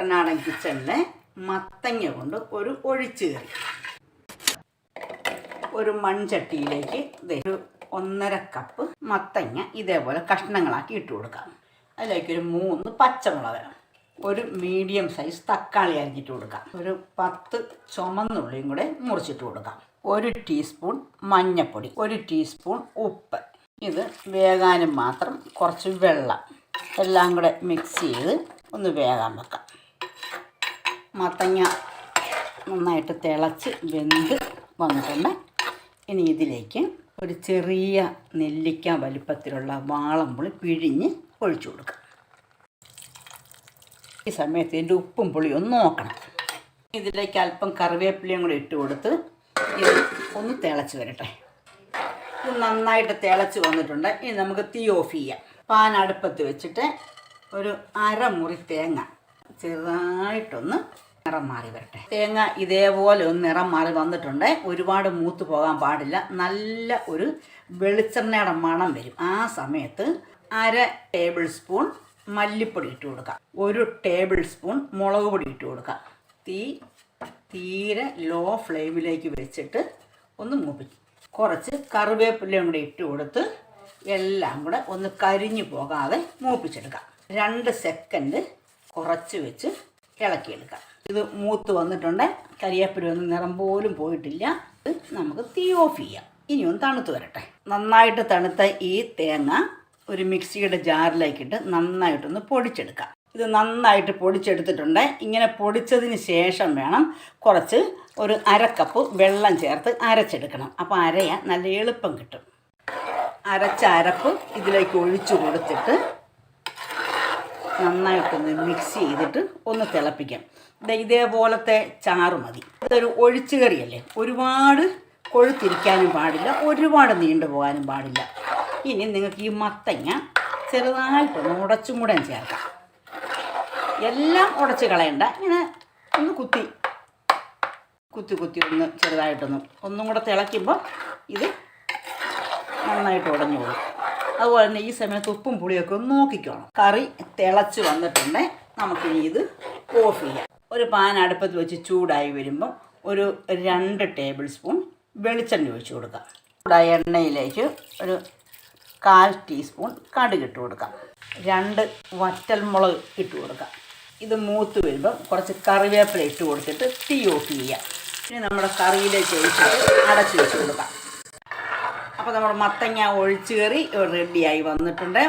നാടൻ കിച്ചണിലെ മത്തങ്ങ കൊണ്ട് ഒരു ഒഴിച്ചു കറി. ഒരു മൺചട്ടിയിലേക്ക് ഒരു ഒന്നര കപ്പ് മത്തങ്ങ ഇതേപോലെ കഷ്ണങ്ങളാക്കി ഇട്ട് കൊടുക്കാം. അതിലേക്ക് ഒരു മൂന്ന് പച്ചമുളക് ഒരു മീഡിയം സൈസ് തക്കാളി അരിഞ്ഞിട്ട് കൊടുക്കാം. ഒരു പത്ത് ചുമന്നുള്ളിയും കൂടെ മുറിച്ചിട്ട് കൊടുക്കാം. ഒരു ടീസ്പൂൺ മഞ്ഞൾപ്പൊടി ഒരു ടീസ്പൂൺ ഉപ്പ്. ഇത് വേകാനും മാത്രം കുറച്ച് വെള്ളം. എല്ലാം കൂടെ മിക്സ് ചെയ്ത് ഒന്ന് വേകാൻ വെക്കാം. മത്തങ്ങ നന്നായിട്ട് തിളച്ച് വെന്ത് വന്നിട്ടുണ്ട്. ഇനി ഇതിലേക്ക് ഒരു ചെറിയ നെല്ലിക്ക വലുപ്പത്തിലുള്ള വാളമ്പുളി പിഴിഞ്ഞ് ഒഴിച്ചു കൊടുക്കാം. ഈ സമയത്ത് ഇതിന്റെ ഉപ്പും പുളിയും ഒന്ന് നോക്കണം. ഇതിലേക്ക് അല്പം കറിവേപ്പിലയും കൂടി ഇട്ട് കൊടുത്ത് ഇത് ഒന്ന് തിളച്ച് വരട്ടെ. ഇത് നന്നായിട്ട് തിളച്ച് വന്നിട്ടുണ്ട്. ഇനി നമുക്ക് തീ ഓഫ് ചെയ്യാം. പാൻ അടുപ്പത്ത് വെച്ചിട്ട് ഒരു അരമുറി തേങ്ങ ചെറുതായിട്ടൊന്ന് നിറം മാറി വരട്ടെ. തേങ്ങ ഇതേപോലെ ഒന്ന് നിറം മാറി വന്നിട്ടുണ്ട്. ഒരുപാട് മൂത്ത് പോകാൻ പാടില്ല. നല്ല ഒരു വെളിച്ചെണ്ണയുടെ മണം വരും. ആ സമയത്ത് അര ടേബിൾ സ്പൂൺ മല്ലിപ്പൊടി ഇട്ട് കൊടുക്കുക. ഒരു ടേബിൾ സ്പൂൺ മുളക് പൊടി ഇട്ട് കൊടുക്കാം തീ തീരെ ലോ ഫ്ലെയിമിലേക്ക് വെച്ചിട്ട് ഒന്ന് മൂപ്പിക്കും കുറച്ച് കറിവേപ്പിലയും കൂടി ഇട്ട് കൊടുത്ത് എല്ലാം കൂടെ ഒന്ന് കരിഞ്ഞു പോകാതെ മൂപ്പിച്ചെടുക്കാം രണ്ട് സെക്കൻഡ് കുറച്ച് വെച്ച് ഇളക്കിയെടുക്കാം ഇത് മൂത്ത് വന്നിട്ടുണ്ട്. കരിവേപ്പില ഒന്നും നിറം പോലും പോയിട്ടില്ല. ഇത് നമുക്ക് തീ ഓഫ് ചെയ്യാം. ഇനി ഒന്ന് തണുത്ത് വരട്ടെ. നന്നായിട്ട് തണുത്ത ഈ തേങ്ങ ഒരു മിക്സിയുടെ ജാറിലേക്കിട്ട് നന്നായിട്ടൊന്ന് പൊടിച്ചെടുക്കാം. ഇത് നന്നായിട്ട് പൊടിച്ചെടുത്തിട്ടുണ്ട്. ഇങ്ങനെ പൊടിച്ചതിന് ശേഷം വേണം കുറച്ച് ഒരു അരക്കപ്പ് കപ്പ് വെള്ളം ചേർത്ത് അരച്ചെടുക്കണം. അപ്പോൾ അരയാൻ നല്ല എളുപ്പം കിട്ടും. അരച്ച അരപ്പ് ഇതിലേക്ക് ഒഴിച്ചു കൊടുത്തിട്ട് നന്നായിട്ടൊന്ന് മിക്സ് ചെയ്തിട്ട് ഒന്ന് തിളപ്പിക്കാം. ഇതേപോലത്തെ ചാറ് മതി. ഇതൊരു ഒഴിച്ചു കറിയല്ലേ? ഒരുപാട് കൊഴുത്തിരിക്കാനും പാടില്ല ഒരുപാട് നീണ്ടു പോകാനും പാടില്ല. ഇനി നിങ്ങൾക്ക് ഈ മത്തങ്ങ ചെറുതായിട്ടൊന്ന് ഉടച്ചും കൂടെ ചേർക്കാം. എല്ലാം ഉടച്ച് കളയണ്ട ഇങ്ങനെ ഒന്ന് കുത്തി. കുത്തി കുത്തി ഒന്ന് ചെറുതായിട്ടൊന്ന് ഒന്നും കൂടെ തിളയ്ക്കുമ്പോൾ ഇത് നന്നായിട്ട് ഉടഞ്ഞു പോകും. അതുപോലെ തന്നെ ഈ സമയത്ത് ഉപ്പും പുളിയൊക്കെ ഒന്ന് നോക്കിക്കോണം. കറി തിളച്ച് വന്നിട്ടുണ്ടെങ്കിൽ നമുക്കിനി ഇത് ഓഫ് ചെയ്യാം. ഒരു പാൻ അടുപ്പത്ത് വെച്ച് ചൂടായി വരുമ്പോൾ ഒരു രണ്ട് ടേബിൾ സ്പൂൺ വെളിച്ചെണ്ണ ഒഴിച്ച് കൊടുക്കാം. ചൂടായ എണ്ണയിലേക്ക് ഒരു കാൽ ടീസ്പൂൺ കടുക് ഇട്ട് കൊടുക്കാം. രണ്ട് വറ്റൽമുളക് ഇട്ട് കൊടുക്കാം. ഇത് മൂത്ത് വരുമ്പം കുറച്ച് കറിവേപ്പില ഇട്ട് കൊടുത്തിട്ട് തീ ഓഫ് ചെയ്യാം. ഇനി നമ്മുടെ കറിയിലേക്ക് ഒഴിച്ചിട്ട് അടച്ചു വെച്ച് കൊടുക്കാം. അപ്പോൾ നമ്മുടെ മത്തങ്ങ ഒഴിച്ചു കയറി റെഡിയായി വന്നിട്ടുണ്ട്.